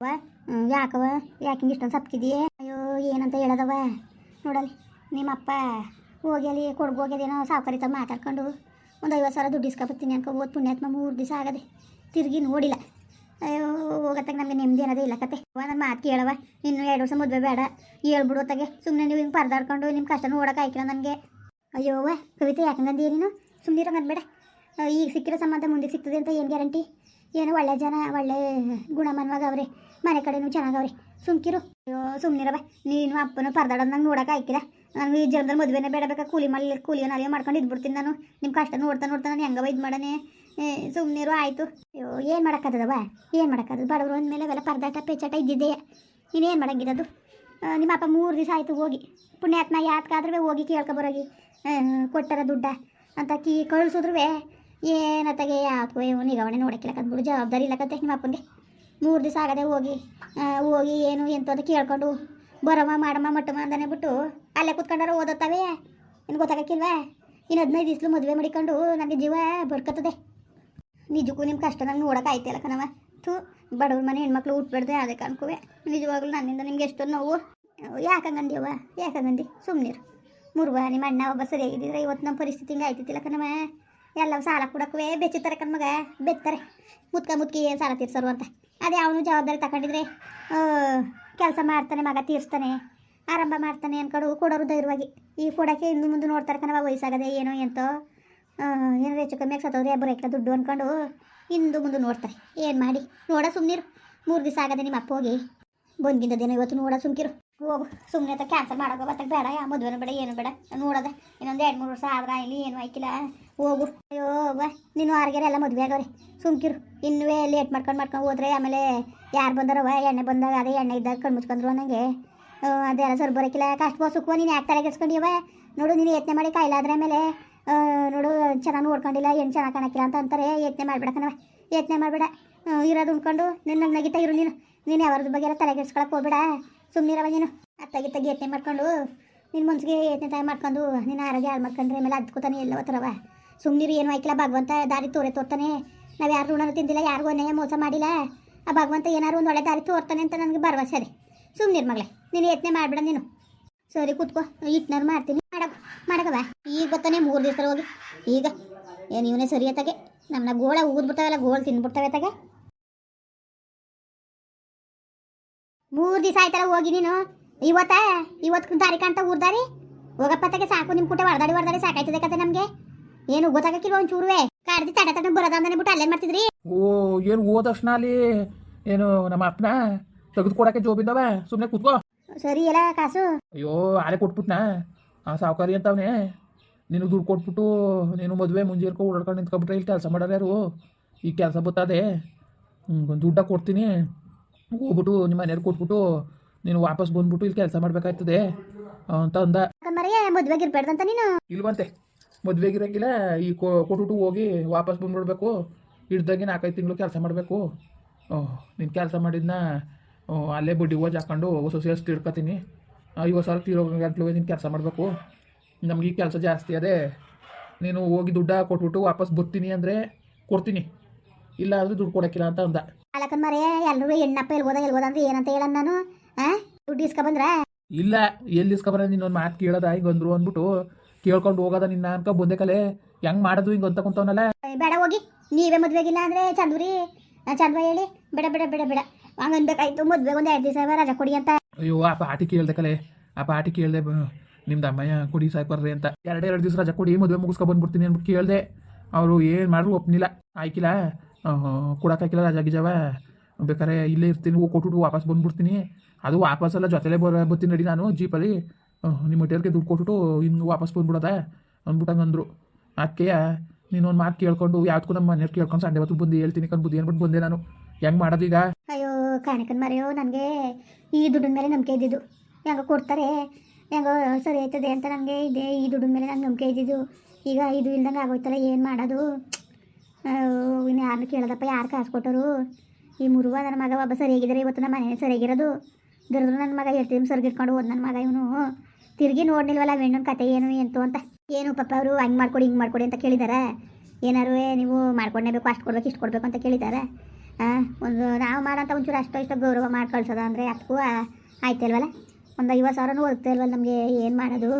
ವ ಯಾಕವ? ಯಾಕೆ ಹಿಂಗೆ ಇಷ್ಟೊಂದು ಸಪ್ಕಿದೆಯೇ ಅಯ್ಯೋ, ಏನಂತ ಹೇಳದವ? ನೋಡಲ್ಲಿ, ನಿಮ್ಮಪ್ಪ ಹೋಗಿ ಅಲ್ಲಿ ಕೊಡ್ಗು ಹೋಗ್ಯದೇನೋ ಮಾತಾಡ್ಕೊಂಡು ಒಂದು ಐವತ್ತು ಸಾವಿರ ದುಡ್ಡು ಇಸ್ಕೊಬತ್ತೀನಿ ಅನ್ಕೊ ಓದ್ ಪುಣ್ಯಾತ್ಮ ಮೂರು ದಿವಸ ಆಗದೆ, ತಿರುಗಿ ನೋಡಿಲ್ಲ. ಅಯ್ಯೋ, ಹೋಗತ್ತಾಗ ನಮಗೆ ನೆಮ್ಮದಿ ಅನ್ನೋದೇ ಇಲ್ಲ ಕತೆ. ಒಂದು ನನ್ನ ಮಾತು ಕೇಳವ, ಇನ್ನು ಎರಡು ವರ್ಷ ಮದುವೆ ಬೇಡ, ಹೇಳ್ಬಿಡೋತ್ತಾಗೆ ಸುಮ್ಮನೆ ನೀವು ಹಿಂಗೆ ಪರ್ದಾಡ್ಕೊಂಡು ನಿಮ್ಮ ಕಷ್ಟ ನೋಡೋಕೆ ಆಯ್ಕಿಲ್ಲ ನನಗೆ. ಅಯ್ಯೋ ಕವಿತೆ ಯಾಕಂಗಂದಿ ನೀನು? ಸುಮ್ಮನೆ ಬೇಡ ಈಗ ಸಿಕ್ಕಿರೋ ಸಂಬಂಧ ಮುಂದೆ ಸಿಗ್ತದೆ ಅಂತ ಏನು ಗ್ಯಾರಂಟಿ? ಏನು ಒಳ್ಳೆ ಜನ, ಒಳ್ಳೆ ಗುಣಮನ್ವಾಗ ಅವ್ರೆ. ಮನೆ ಕಡೆನೂ ಚೆನ್ನಾಗವ್ರಿ ಸುಮ್ಕಿರು. ಅಯ್ಯೋ ಸುಮ್ಮನಿರವ ನೀನು ಅಪ್ಪನ ಪರದಾಡೋದು ನಂಗೆ ನೋಡೋಕೆ ನಾನು ಈ ಜೀವನದಲ್ಲಿ ಮದುವೆನೇ ಬೇಡ ಬೇಕಾ? ಕೂಲಿ ಮಲ್ಲಿ ಕೂಲಿ ನಾಲಿಯೋ ಮಾಡ್ಕೊಂಡು ಇದ್ಬಿಡ್ತೀನಿ ನಾನು. ನಿಮ್ಮ ಕಷ್ಟ ನೋಡ್ತಾ ನೋಡ್ತಾ ನಾನು ಹೆಂಗವ ಇದು ಮಾಡನೆ ಸುಮ್ಮನಿರು ಆಯಿತು. ಅಯ್ಯೋ ಏನು ಮಾಡೋಕ್ಕತ್ತದವ ಏನು ಮಾಡೋಕ್ಕದು ಬಡವರು ಅಂದಮೇಲೆ ಅವೆಲ್ಲ ಪರದಾಟ ಪೇಚಾಟ ಇದ್ದಿದ್ದೆ. ಇನ್ನೇನು ಏನು ಆ, ನಿಮ್ಮ ಅಪ್ಪ ಮೂರು ದಿವಸ ಆಯಿತು ಹೋಗಿ. ಪುಣ್ಯಾತ್ಮ ಯಾತ್ಕಾದ್ರೂ ಹೋಗಿ ಕೇಳ್ಕೊಬರೋಗಿ ಕೊಟ್ಟಾರ ದುಡ್ಡ. ಅಂತ ಕೀ ಕಳಿಸಿದ್ರು ಏನತ್ತಾಗೆ ಯಾತ್ಕೋ ನಿಗವಣೆ ನೋಡಕ್ಕಿಲ್ಲ ಕದ್ಬಿಡು ಜವಾಬ್ದಾರಿ ಇಲ್ಲ ಕತೆ ನಿಮ್ಮ ಅಪ್ಪನಿಗೆ ಮೂರು ದಿವಸ ಆಗದೆ ಹೋಗಿ ಹೋಗಿ ಏನು ಎಂತ ಅಂತ ಕೇಳ್ಕೊಂಡು ಬರಮ್ಮ ಮಾಡಮ್ಮ ಮಟ್ಟಮ್ಮ ಅಂತಾನೆ ಬಿಟ್ಟು ಅಲ್ಲೇ ಕುತ್ಕೊಂಡಾರ ಓದತ್ತವೆ? ಏನು ಗೊತ್ತಾಗಕ್ಕಿಲ್ವಾ? ಇನ್ನು ಹದಿನೈದು ದಿವ್ಸಲು ಮದುವೆ ಮಾಡಿಕೊಂಡು ನನಗೆ ಜೀವ ಬಡ್ಕತ್ತದೆ. ನಿಜಕ್ಕೂ ನಿಮ್ಮ ಕಷ್ಟ ನಂಗೆ ನೋಡೋಕೆ ಆಯ್ತಿಲ್ಲ ಕಣವ ಥೂ, ಬಡವ್ರ ಮನೆ ಹೆಣ್ಮಕ್ಳು ಹುಟ್ಬಿಡ್ದೆ ಅದಕ್ಕೆ ಅನ್ಕೋವೆ ನಿಜವಾಗ್ಲೂ ನನ್ನಿಂದ ನಿಮ್ಗೆ ಎಷ್ಟೊಂದು ನೋವು. ಯಾಕಂಗಂದಿಯವ್ವ? ಯಾಕಂಗಂದಿ? ಸುಮ್ಮನಿರು ಮುರುವ, ನಿಮ್ಮ ಅಣ್ಣ ಒಬ್ಬ ಸರಿಯಾಗಿದ್ದಿದ್ರೆ ಇವತ್ತು ನಮ್ಮ ಪರಿಸ್ಥಿತಿ ಹಿಂಗೆ ಆಯ್ತಿತ್ತಿಲ್ಲ ಕಣವ ಎಲ್ಲವೂ ಸಾಲ ಕೊಡಕ್ಕೆ ಬೆಚ್ಚಿತಾರೆ ಕಣ್ಮಗ ಬೆತ್ತಾರೆ. ಮುತ್ಕ ಮುತ್ಕಿ ಏನು ಸಾಲ ತೀರ್ಸೋರು ಅಂತ. ಅದೇ ಅವನು ಜವಾಬ್ದಾರಿ ತಗೊಂಡಿದ್ರೆ ಕೆಲಸ ಮಾಡ್ತಾನೆ, ಮಗ ತೀರಿಸ್ತಾನೆ, ಆರಂಭ ಮಾಡ್ತಾನೆ ಅನ್ಕೊಂಡು ಕೊಡೋರು ಧೈರ್ಯವಾಗಿ. ಈ ಕೊಡೋಕ್ಕೆ ಇನ್ನು ಮುಂದೆ ನೋಡ್ತಾರೆ ಕಣವ ವಯಸ್ಸಾಗದೆ ಏನೋ ಎಂತೋ ಏನಾರು ಹೆಚ್ಚು ಕಮ್ಮಿ ಸತ್ತೋದ್ರೆ ಎಕ್ಕ ದುಡ್ಡು ಅಂದ್ಕೊಂಡು ಇಂದು ಮುಂದೆ ನೋಡ್ತಾರೆ. ಏನು ಮಾಡಿ? ನೋಡ ಸುಮ್ಮನಿರು ಮೂರು ದಿವಸ ಆಗದೆ ನಿಮ್ಮ ಅಪ್ಪ ಹೋಗಿ ಬಂದ್ಗಿಂದದೇನೋ ಇವತ್ತು ನೋಡ ಸುಮ್ಕಿರು. ಹೋಗು. ಸುಮ್ಮನೆ ಅಂತ ಕ್ಯಾನ್ಸಲ್ ಮಾಡೋಕೆ ಬತ್ತಕ್ಕೆ ಬೇಡ, ಯಾ ಮದುವೆನೂ ಬೇಡ, ಏನು ಬೇಡ. ನೋಡೋದೆ. ಇನ್ನೊಂದು ಎರಡು ಮೂರು ವರ್ಷ ಆದ್ರೆ, ಇಲ್ಲಿ ಏನು ಆಯ್ಕಿಲ್ಲ. ಹೋಗು. ಅಯ್ಯೋ ಬಾ ನೀನು ಆರ್ಗೆರೆ ಎಲ್ಲ ಮದುವೆ ಆಗೋರಿ. ಸುಮ್ಕಿರು. ಇನ್ನೂ ಲೇಟ್ ಮಾಡ್ಕೊಂಡು ಮಾಡ್ಕೊಂಡು ಹೋದ್ರೆ ಆಮೇಲೆ ಯಾರು ಬಂದಾರವ ಎಣ್ಣೆ ಬಂದಾಗ ಅದೇ ಎಣ್ಣೆ ಇದ್ದಾಗ ಕಣ್ಣು ಮುಚ್ಕೊಂಡ್ರು ನನಗೆ ಅದೆಲ್ಲ ಸರ್ ಬರೋಕ್ಕಿಲ್ಲ ಕಷ್ಟ ಸುಖವ ನೀನು ಯಾಕೆ ತಲೆ ಕೆಸ್ಕೊಂಡಿವ ನೋಡು, ನೀನು ಯತ್ನೆ ಮಾಡಿ ಕಾಯಿಲಾದ್ರೆ ಆಮೇಲೆ ನೋಡು, ಚೆನ್ನಾಗಿ ನೋಡ್ಕೊಂಡಿಲ್ಲ ಏನು ಚೆನ್ನಾಗಿ ಕಾಣಕ್ಕಿಲ್ಲ ಅಂತ ಅಂತಾರೆ. ಯತ್ನೆ ಮಾಡಬೇಡ ಕಣವ ಯತ್ನೆ ಮಾಡಬೇಡ. ಇರೋದು ಉಂಡ್ಕೊಂಡು ನಿನ್ನ ನಗಿತಾ ಇರು ನೀನು. ನೀನು ಯಾವ್ದು ಬಗ್ಗೆ ಎಲ್ಲ ತಲೆ ಕೆಡ್ಸ್ಕೊಳಕ್ಕೆ ಹೋಗ್ಬೇಡ. ಸುಮ್ಮನಿರವ ನೀನು. ಅತ್ತಾಗಿ ತಗಿ ಯತ್ನೆ ಮಾಡ್ಕೊಂಡು ನಿನ್ನ ಮನ್ಸಿಗೆ ಯತ್ನೆ ತಾಯಿ ಮಾಡ್ಕೊಂಡು, ನಿನ್ನ ಆರೋಗ್ಯ ಹಾಳು ಮಾಡ್ಕೊಂಡ್ರೆ ಆಮೇಲೆ ಅದ್ಕೋತಾನೆ ಎಲ್ಲ ಥರವ ಸುಮ್ಮನಿರು ಏನು ಆಯ್ಕಿಲ್ಲ, ಭಗವಂತ ದಾರಿ ತೋರೆ, ತೋರ್ತಾನೆ. ನಾವು ಯಾರು ಋಣನೂ ತಿಂದಿಲ್ಲ, ಯಾರಿಗೂ ಅನ್ಯಾಯ ಮೋಸ ಮಾಡಿಲ್ಲ. ಆ ಭಗವಂತ ಏನಾರು ಒಂದು ಒಳ್ಳೆ ದಾರಿ ತೋರ್ತಾನೆ ಅಂತ ನನಗೆ ಭರವಸೆ ಅದೇ. ಸುಮ್ಮನಿರು ಮಗಳೇ, ನೀನು ಯತ್ನೆ ಮಾಡಬೇಡ ನೀನು. ಸರಿ, ಕೂತ್ಕೋ ಇಟ್ನಾರು ಮಾಡ್ತೀನಿ. ಮಾಡಕ ಮಾಡಕವ ಈಗ ಬರ್ತಾನೆ ಮೂರು ದಿವಸ ಹೋಗಿ? ಈಗ? ಏನು ಇವನೇ ಸರಿ ಆತಾಗೆ? ನಮ್ಮನ್ನ ಗೋಳ ಊದ್ಬಿಡ್ತಾವೆಲ್ಲ ಗೋಳ್ ತಿನ್ಬಿಡ್ತಾವೆ ಅತ್ತಾಗೆ ಮೂರು ದಿವಸ ಆಯ್ತಲ್ಲ ಹೋಗಿ ನೀನು? ಇವತ್ತ? ಇವತ್ತು ದಾರಿ ಕಾಣ್ತಾ ಊರ್ದಾರಿ ಹೋಗಪ್ಪ ತಗೆ ಸಾಕು ನಿಮ್ಮ ಕುಟೆ ಹೊಡೆದಾಡಿ ಹೊಡೆದಾಡಿ ಸಾಕಾಯ್ತದೆ ಕತೆ ನಮಗೆ. ಏನು ಗೊತ್ತಾಗಕ್ಕಿಲ್ವ ಚೂರುವೆ ಕಾಡ್ದಿ ತಡ ತಡ ಬರೋದಂದನೆ ಬಿಟ್ಟು ಅಲ್ಲೇನು ಮಾಡ್ತಿದ್ರಿ? ಓ ಏನು ಓದೋಷ್ಣ ಅಲ್ಲಿ? ಏನು ನಮ್ಮ ಅಪ್ಪನ? ತೆಗೆದುಕೊಡಕ್ಕೆ ಕೊಡಕ್ಕೆ ಜೋಬಿಂದವ? ಸುಮ್ಮನೆ ಕೂತ್ಕೋ. ಸರಿ ಎಲ್ಲ ಕಾಸು. ಅಯ್ಯೋ ಆಲೆ ಕೊಟ್ಬಿಟ್ನಾ. ಆ ಸಾವುಕಾರಿ ಅಂತವನೇ. ನೀನು ದುಡ್ಡು ಕೊಟ್ಬಿಟ್ಟು ನೀನು ಮದುವೆ ಮುಂಜಾನೆ ಓಡಾಡ್ಕೊಂಡು ನಿಂತ್ಕೊಬಿಟ್ರೆ ಇಲ್ಲಿ ಕೆಲಸ ಮಾಡೋರು ಈ ಕೆಲಸ ಬರ್ತದೆ ಒಂದು ದುಡ್ಡ ಕೊಡ್ತೀನಿ. ಹೋಗ್ಬಿಟ್ಟು ನಿಮ್ಮ ಮನೆಯವ್ರು ಕೊಟ್ಬಿಟ್ಟು ನೀನು ವಾಪಸ್ ಬಂದ್ಬಿಟ್ಟು ಇಲ್ಲಿ ಕೆಲಸ ಮಾಡ್ಬೇಕಾಯ್ತದೆ ಅಂತ ಅಂದ. ಮರೆಯ ಮದುವೆಗೆ ಇರ್ಬೇಡ್ದಂತ ನೀನು? ಇಲ್ವಂತೆ ಮದುವೆಗಿರಂಗಿಲ್ಲ ಈ ಕೊಟ್ಬಿಟ್ಟು ಹೋಗಿ ವಾಪಸ್ ಬಂದ್ಬಿಡ್ಬೇಕು. ಹಿಡ್ದಾಗೆ ನಾಲ್ಕೈದು ತಿಂಗಳು ಕೆಲಸ ಮಾಡಬೇಕು. ನೀನು ಕೆಲಸ ಮಾಡಿದ್ನ ಅಲ್ಲೇ ಬಡ್ಡಿ ಓಜ್ ಹಾಕೊಂಡು ಹೊಸ ಸೇರ್ಸ್ ತಿಳ್ಕೊತೀನಿ ಐವತ್ತು ಸಾವಿರ ತೀರೋ ಗಂಟ್ಲು ನೀನು ಕೆಲಸ ಮಾಡಬೇಕು. ನಮಗೆ ಈ ಕೆಲಸ ಜಾಸ್ತಿ ಅದೇ. ನೀನು ಹೋಗಿ ದುಡ್ಡ ಕೊಟ್ಬಿಟ್ಟು ವಾಪಸ್ ಬರ್ತೀನಿ ಅಂದರೆ ಕೊಡ್ತೀನಿ. ಇಲ್ಲ ಅಂದ್ರೆ ದುಡ್ಡು ಕೊಡಕ್ಕಿಲ್ಲ ಅಂತ ಅಂದ. ಅಲಕನ್ ಮರೆ ಎಲ್ಲರೂ ಹೆಣ್ಣಪ್ಪ ಎಲ್ಬೋದ ಎಲ್ಬೋದ ಅಂದ್ರೆ ಏನಂತ ಹೇಳನ್ ನಾನು? ಆ? ದುಡ್ಡು ಇಸ್ಕ ಬಂದ್ರ? ಇಲ್ಲ ಎಲ್ಲಿ ಇಸ್ಕೊಬರ ನಿನ್ನೊಂದು ಮಾತು ಕೇಳದ? ಈಗ ಅಂದ್ರು ಅಂದ್ಬಿಟ್ಟು ಕೇಳ್ಕೊಂಡು ಹೋಗದ ನಿನ್ನ ಅನ್ಕೊ ಬಂದೆ ಕಲೆ. ಹೆಂಗ್ ಮಾಡೋದು ಹಿಂಗೆ ಅಂತ ಕುಂತವನಲ್ಲ. ಬೇಡ ಹೋಗಿ. ನೀವೇ ಮದ್ವೆಗಿಲ್ಲ ಅಂದ್ರೆ ಚಂದ್ರಿ ಚಂದ್ವ ಹೇಳಿ. ಬೇಡ ಬೇಡ ಬೇಡ ಬೇಡ. ಹಂಗ ಅನ್ಬೇಕಾಯ್ತು ಮದ್ವೆ ಒಂದ್ ಎರಡು ದಿವಸ ರಜಾ ಕೊಡಿ ಅಂತ. ಅಯ್ಯೋ ಆ ಪಾಟಿ ಕೇಳ್ದೆ ಕಲೆ. ಆ ಪಾಟಿ ಕೇಳ್ದೆ ಬ- ನಿಮ್ದು ಅಮ್ಮಯ್ಯ ಕೊಡಿ ಸಾಕು ಬರ್ರಿ ಅಂತ. ಎರಡು ಎರಡು ದಿವಸ ರಜಾ ಕೊಡಿ ಮದುವೆ ಮುಗಿಸ್ಕೊ ಬಂದ್ಬಿಡ್ತೀನಿ ಅಂದ್ಬಿಟ್ಟು ಕೇಳ್ದೆ. ಅವರು ಏನು ಮಾಡ್ರು ಒಪ್ನಿಲ್ಲ. ಆಯ್ಕಿಲ್ಲ. ಕೊಡೋಕ್ಕಾಗಿಲ್ಲ ರಜಾ ಗಿಜಾವ. ಬೇಕಾರೆ ಇಲ್ಲೇ ಇರ್ತೀನಿ, ಹೋಗಿ ವಾಪಸ್ ಬಂದ್ಬಿಡ್ತೀನಿ. ಅದು ವಾಪಸ್ಸೆಲ್ಲ ಜೊತೆಲೇ ಬರ ಬರ್ತೀನಿ ನಡಿ ನಾನು ಜೀಪಲ್ಲಿ. ನಿಮ್ಮ ಹೋಟೆಲ್ಗೆ ದುಡ್ಡು ಕೊಟ್ಬಿಟ್ಟು ಇನ್ನು ವಾಪಸ್ ಬಂದ್ಬಿಡೋದ ಅಂದ್ಬಿಟ್ಟು ಅಂದರು. ಅದಕ್ಕೆ ನೀನೊಂದು ಮಾತು ಕೇಳ್ಕೊಂಡು ಯಾವ್ದಕ್ಕೂ ನಮ್ಮ ಮನೆಯವ್ರು ಕೇಳ್ಕೊಂಡು ಸಂಡೆ ಹೊತ್ತು ಬಂದು ಹೇಳ್ತೀನಿ ಕಂಡು ಬುದ್ಧಿ ಅಂದ್ಬಿಟ್ಟು ಬಂದೆ ನಾನು. ಹೆಂಗೆ ಮಾಡೋದೀಗ ಅಯ್ಯೋ, ಕಾಣಕನ್ ಮರೆಯೋ ನನಗೆ ಈ ದುಡ್ಡಿನ ಮೇಲೆ ನಂಬಿಕೆ ಇದ್ದಿದ್ದು. ಹೆಂಗೆ ಕೊಡ್ತಾರೆ, ಹೆಂಗೋ ಸರಿ ಆಯ್ತದೆ ಅಂತ ನನಗೆ ಇದೆ, ಈ ದುಡ್ಡಿನ ಮೇಲೆ ನಂಗೆ ನಂಬಿಕೆ ಇದ್ದಿದ್ದು. ಈಗ ಇದು ಇಲ್ದಂಗೆ ಆಗೋಯ್ತಲ್ಲ, ಏನು ಮಾಡೋದು? ಇನ್ನು ಯಾರು ಕೇಳದಪ್ಪ, ಯಾರು ಕಾಸು ಕೊಟ್ಟರು? ಈ ಮುರುವ ನನ್ನ ಮಗ ಒಬ್ಬ ಸರಿಯಾಗಿದ್ದಾರೆ ಇವತ್ತು ನಮ್ಮ ಮನೆ ಸರಿಯಾಗಿರೋದು ದುರ್ದ್ರು ನನ್ನ ಮಗ ಹೇಳ್ತೀನಿ, ಸರ್ಗಿಟ್ಕೊಂಡು ಹೋದ್ ನನ್ನ ಮಗ ಇವನು. ತಿರುಗಿ ನೋಡ್ನಿಲ್ವಲ್ಲ ವೆಣ್ಣನ ಕತೆ ಏನು, ಎಂತು ಅಂತ. ಏನು ಪಾಪ ಅವರು, ಹಂಗೆ ಮಾಡ್ಕೊಡಿ, ಹಿಂಗೆ ಮಾಡ್ಕೊಡಿ ಅಂತ ಕೇಳಿದಾರ. ಏನಾರು ನೀವು ಮಾಡ್ಕೊಂಡೇಬೇಕು ಅಷ್ಟು ಕೊಡ್ಬೇಕು, ಇಷ್ಟು ಕೊಡಬೇಕು ಅಂತ ಕೇಳಿದಾರ. ಹಾಂ ಒಂದು ನಾವು ಮಾಡೋಂಥ ಒಂಚೂರು ಅಷ್ಟೋ ಇಷ್ಟೋ ಗೌರವ ಮಾಡಿ ಕಳ್ಸೋದ ಅಂದರೆ ಅದಕ್ಕೂ ಆಯ್ತಲ್ವಲ್ಲ ಒಂದು ಐವತ್ತು ಸಾವಿರನೂ ಓದ್ತಾ ಇಲ್ವಲ್ಲ ನಮಗೆ, ಏನು ಮಾಡೋದು?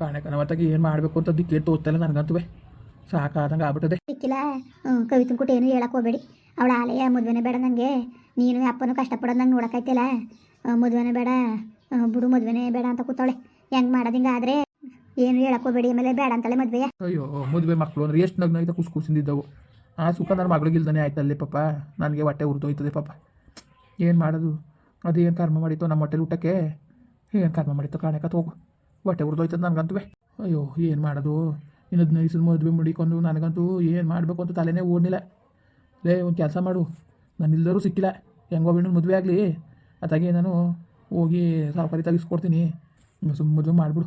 ಕಾಣಕ್ಕೆ ಏನು ಮಾಡಬೇಕು ಅಂತ ದಿಕ್ಕೇ ಇಲ್ಲ ನನಗಂತೂ. ಸಾಕಾದಂಗೆ ಆಗ್ಬಿಟ್ಟದೆ. ಸಿಕ್ಕಿಲ್ಲ ಕವಿತನ ಕೊಟ್ಟು ಏನು ಹೇಳಕ್ಕೆ ಹೋಗಬೇಡಿ. ಅವಳ ಆಲಯ ಮದುವೆನೇ ಬೇಡ ನನಗೆ ನೀನು ಅಪ್ಪನೂ ಕಷ್ಟಪಡೋದು ನಂಗೆ ನೋಡೋಕ್ಕಾಯ್ತಿಲ್ಲ. ಮದುವೆನೇ ಬೇಡ. ಬಿಡು ಮದುವೆನೇ ಬೇಡ ಅಂತ ಕೂತಾಳೆ ಹೆಂಗೆ ಮಾಡೋದು ಹಿಂಗೆ ಆದರೆ ಏನು ಹೇಳಕ್ ಹೋಗಬೇಡಿ. ಆಮೇಲೆ ಬೇಡ ಅಂತಾಳೆ ಮದುವೆ ಅಯ್ಯೋ ಮದುವೆ ಮಕ್ಕಳು ಅಂದ್ರೆ ಎಷ್ಟು ನಗ್ನಾಯ್ತಾ ಕುಸ್ ಕುಸಿಂದಿದ್ದವು ಆ ಸುಖ ನನ್ನ ಮಗಳಿಗಿಲ್ದಾನೆ ಆಯ್ತಲ್ಲಿ ಪಾಪ. ನನಗೆ ಹೊಟ್ಟೆ ಉರಿದೋಯ್ತದೆ ಪಾಪ. ಏನು ಮಾಡೋದು? ಅದೇನು ಕರ್ಮ ಮಾಡಿತ್ತು ನಮ್ಮ ಹೊಟ್ಟೆಲಿ ಊಟಕ್ಕೆ? ಏನು ಕರ್ಮ ಮಾಡಿತ್ತು ಕಾಣಕ್ಕೆ ಹೋಗು. ಹೊಟ್ಟೆ ಉರಿದೋಯ್ತದೆ ನನಗಂತುವೆ ಅಯ್ಯೋ ಏನು ಮಾಡೋದು? ಇನ್ನು ಹದಿನೈದು ಮದುವೆ ಮುಡಿಕೊಂಡು ನನಗಂತೂ ಏನು ಮಾಡಬೇಕು ಅಂತ ತಲೆನೇ ಓಡಲಿಲ್ಲ ಲೇ, ಒಂದು ಕೆಲಸ ಮಾಡು. ನಾನು ಇಲ್ಲದರೂ ಸಿಕ್ಕಿಲ್ಲ. ಹೆಂಗೋ ಹೆಣ್ಣು ಮದುವೆ ಆಗಲಿ. ಅದಾಗಿ ನಾನು ಹೋಗಿ ಸಾವುಕಾರಿ ತೆಗಿಸ್ಕೊಡ್ತೀನಿ. ಸುಮ್ಮನೆ ಮದುವೆ ಮಾಡಿಬಿಡು.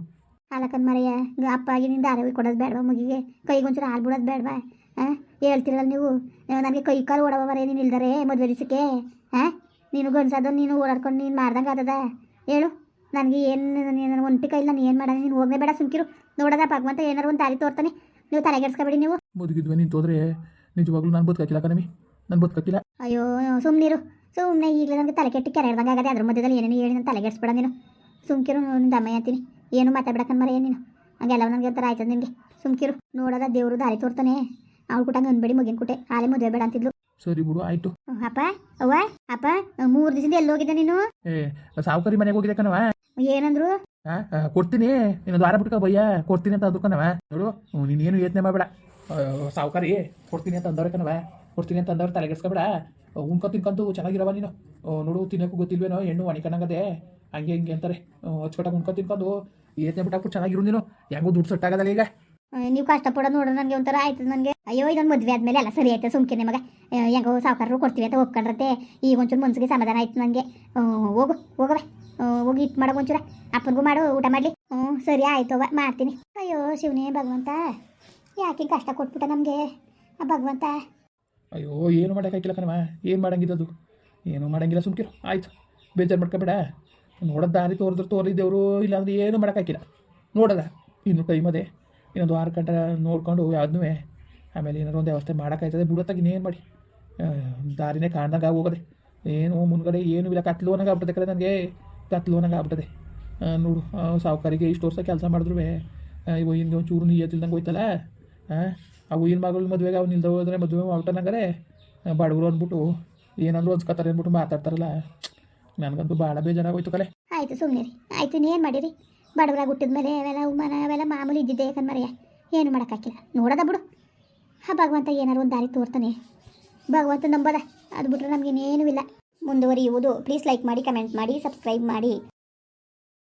ಹಾಲಕ್ಕನ್ ಮರೆಯ ಅಪ್ಪ ಆಗಿನಿಂದ ಅರವಿ ಕೊಡೋದು ಬೇಡವಾ ಮಗಿಗೆ? ಕೈಗೆ ಒಂಚೂರು ಹಾಲು ಬಿಡೋದು ಬೇಡವಾ? ಹಾಂ ಹೇಳ್ತಿರಲ್ಲ ನೀವು. ನನಗೆ ಕೈ ಕಾಲು ಓಡವ ನೀನು ಇಲ್ದರೆ ಮದುವೆ ದಿವಸಕ್ಕೆ? ಹಾಂ ನೀನು ಗಂಡಸಾದ, ನೀನು ಓಡಾಡ್ಕೊಂಡು ನೀನು ಮಾಡ್ದಂಗೆ ಆದದ? ಹೇಳು. ನನಗೆ ಏನು, ನೀನು ಒಂಟಿ ಇಲ್ಲ ನಾನು ಏನು ಮಾಡೋದು ನೀನು ಹೋಗೇ ಬೇಡ ಸುಮ್ಕಿರು. ನೋಡೋದ ಭಗವಂತ ಏನಾರು ಒಂದು ದಾರಿ ತೋರ್ತಾನೆ. ನೀವು ತಲೆಗೆಡ್ಸ್ಕೊಬೇಡಿ ನೀವು. ಮುದುಗಿದ್ವಿ ತೋದ್ರೆ ನಿಜವಾಗ್ಲೂ ನಾನು ಬದುಕಾಕಿಲ್ಲ ಕಣಮಿ ನಾನು ಬದುಕಾಕಿಲ್ಲ. ಅಯ್ಯೋ ಸುಮ್ಮನಿರು ಸುಮ್ಮನೆ ಈಗಲೇ ನನಗೆ ತಲೆ ಕೆಟ್ಟು ಕೆರೆ ಹಿಡ್ದಂಗೆ ಆಗದೆ ಅದ್ರ ಮಧ್ಯದಲ್ಲಿ ಏನೇನು ಹೇಳಿ ನಾನು ತಲೆಗೆಡ್ಸ್ಬೇಡ ನೀನು. ಸುಮ್ಕಿರು ನಿಂದು ಅಮ್ಮ ಅಂತೀನಿ. ಏನು ಮಾತಾಡ್ಬೇಕನ್ ಮರ ನೀನು. ಹಂಗೆಲ್ಲ ನನಗೆ ಒಂಥರ ಆಯ್ತದ ನಿಮಗೆ ಸುಮ್ಕಿರು. ನೋಡದ ದೇವರು ದಾರಿ ತೋರ್ತಾನೆ. ಅವ್ಳು ಕೂಟ ಅನ್ಬೇಡಿ ಮಗಿನ ಕುಟೆ. ಆಲೆ ಮದುವೆ ಬೇಡ ಅಂತಿದ್ಲು. ಸರಿ ಬಿಡು ಆಯ್ತು. ಅಪ್ಪ ಅವ್ವ ಅಪ್ಪ ಮೂರು ದಿವಸದಿಂದ ಎಲ್ಲಿ ಹೋಗಿದ್ದೆ ನೀನು? ಏ ಸಾವುಕಾರಿ ಮನೆಗೆ ಹೋಗಿದ್ದೆ ಕಣವ ಏನಂದ್ರು? ಕೊಡ್ತೀನಿ. ನೀನು ದ್ವಾರ ಬಿಟ್ಕ ಬಯ್ಯ. ಕೊಡ್ತೀನಿ ಅಂತ ಅದಕ್ಕನವ ನೋಡು ನೀನೇನು ಯೋಚನೆ ಮಾಡಬೇಡ. ಸಾವುಕಾರಿ, ಕೊಡ್ತೀನಿ ಅಂತ ಅಂದವ್ರೆ ಕಣವ ಕೊಡ್ತೀನಿ ಅಂತ ಅಂದವ್ರು ತಲೆಗೆಡ್ಸ್ಕೊಬೇಡ ಉಣ್ಕೊ ತಿನ್ಕೊಂತು ಚೆನ್ನಾಗಿರವ ನೀನು. ನೋಡು ತಿನ್ನೋಕ್ಕೂ ಗೊತ್ತಿಲ್ವೇನೋ, ಹೆಣ್ಣು ಒಣಕಣಂಗದೆ. ಹಂಗೆ ಹಿಂಗೆ ಅಂತಾರೆ. ಹಚ್ಕೊಟ್ಟಾಗ ಉಣ್ಕೊ, ತಿನ್ಕೊಂಡು ಏತನೆ ಬಿಟ್ಟಾಕ್ಬಿಟ್ಟು ಚೆನ್ನಾಗಿರು ನೀನು. ಹೆಂಗೂ ದುಡ್ಡು ಸೆಟ್ಟಾಗದಲ್ಲ ಈಗ. ನೀವು ಕಷ್ಟಪಡೋದು ನೋಡ್ರೆ ನನಗೆ ಒಂಥರ ಆಯ್ತು ನನಗೆ. ಅಯ್ಯೋ, ಇದೊಂದು ಮದುವೆ ಆದಮೇಲೆ ಎಲ್ಲ ಸರಿ ಆಯ್ತು ಸುಮ್ಕೆ ಮಗ ಹೆಂಗೋ ಸಾವುಕಾರರು ಕೊಡ್ತೀವಿ ಅಂತ ಒಪ್ಕೊಂಡ್ರತ್ತೆ. ಈಗ ಒಂಚೂರು ಮನ್ಸಿಗೆ ಸಮಾಧಾನ ಆಯ್ತು ನನಗೆ ಹೋಗು ಹೋಗವೆ ಹೋಗಿ ಇಟ್ಟು ಮಾಡೋ ಒಂಚೂರ. ಅಪ್ಪನಿಗೂ ಮಾಡು, ಊಟ ಮಾಡಲಿ. ಹ್ಞೂ ಸರಿ ಆಯ್ತು ಮಾಡ್ತೀನಿ. ಅಯ್ಯೋ, ಶಿವನೇ, ಭಗವಂತ. ಯಾಕೆ ಕಷ್ಟ ಕೊಟ್ಬಿಟ್ಟ ನಮಗೆ? ಭಗವಂತ. ಅಯ್ಯೋ, ಏನು ಮಾಡೋಕ್ಕಾಗಿಲ್ಲ ಕಣವ ಏನು ಮಾಡಂಗಿದ್ದದು ಏನು ಮಾಡಂಗಿಲ್ಲ, ಸುಮ್ಕಿರು. ಆಯ್ತು, ಬೇಜಾರು ಮಾಡ್ಕೊಬೇಡ. ನೋಡೋದು ದಾರಿ ತೋರಿದ್ರು ತೋರಿದ್ದೇವರು ಇಲ್ಲಾಂದ್ರೆ ಏನು ಮಾಡೋಕ್ಕಾಗಿಲ್ಲ ನೋಡೋದ, ಇನ್ನು ಟೈಮ್ ಅದೇ. ಇನ್ನೊಂದು ವಾರ ಕಟ್ಟ ನೋಡ್ಕೊಂಡು ಯಾವ್ದೂ ಆಮೇಲೆ ಏನಾದ್ರು ಒಂದು ವ್ಯವಸ್ಥೆ ಮಾಡೋಕ್ಕಾಯ್ತದೆ. ಬಿಡೋತ್ತಾಗ ಇನ್ನೇನು ಮಾಡಿ. ದಾರಿನೇ ಕಾಣ್ದಂಗೆ ಹೋಗೋದೆ ಏನು ಮುನ್ಗಡೆ ಏನು ಇಲ್ಲ. ಕತ್ಲು ಅನ್ನಂಗೆ ಆಗ್ಬಿಟ್ಟದೆ ಕಡೆ ನನಗೆ. ಕತ್ ಅನ್ನಂಗೆ ಆಗ್ಬಿಟ್ಟದೆ. ನೋಡು ಸಾವುಕಾರಿಗೆ ಇಷ್ಟು ವರ್ಷ ಕೆಲಸ ಮಾಡಿದ್ರು ಇವು ಹಿಂಗೆ ಚೂರು ನೀಯತ್ತಿಲ್ದಂಗೆ ಹೋಯ್ತಲ್ಲ. ಹಾಂ ಅವು ಏನು ಮಗಳು ಮದುವೆಗೆ ಅವ್ನು ಇಲ್ದ ಹೋದ್ರೆ ಮದುವೆ ಮಾಡ್ಬಿಟ್ಟನಂಗಾರೆ ಬಡವರು ಅಂದ್ಬಿಟ್ಟು ಏನಂದ್ರು ಅನ್ಸ್ಕೊತಾರೆ ಅಂದ್ಬಿಟ್ಟು ಮಾತಾಡ್ತಾರಲ್ಲ. ನನಗಂತೂ ಭಾಳ ಬೇಜಾರಾಗೋಯ್ತು ಕಲೆ ಆಯ್ತು ಸುಮ್ಮನೆ ರೀ ಆಯ್ತು ಏನು ಮಾಡಿರಿ? ಬಡವರಾಗಿ ಹುಟ್ಟಿದ ಮೇಲೆ ಅವೆಲ್ಲ ಮನ ಅವೆಲ್ಲ ಮಾಮೂಲಿ ಇದ್ದಿದ್ದೆ ಮರೆಯ ಏನು ಮಾಡೋಕ್ಕಾಗಿಲ್ಲ ನೋಡೋದ ಬಿಡು. ಆ ಭಗವಂತ ಏನಾದ್ರು ಒಂದು ದಾರಿ ತೋರ್ತಾನೆ. ಭಗವಂತ ನಂಬೋದ. ಅದು ಬಿಟ್ರೆ ನಮಗೇನೇನೂ ಇಲ್ಲ. ಮುಂದುವರಿಯುವುದು. ಪ್ಲೀಸ್ ಲೈಕ್ ಮಾಡಿ ಕಮೆಂಟ್ ಮಾಡಿ ಸಬ್ಸ್ಕ್ರೈಬ್ ಮಾಡಿ.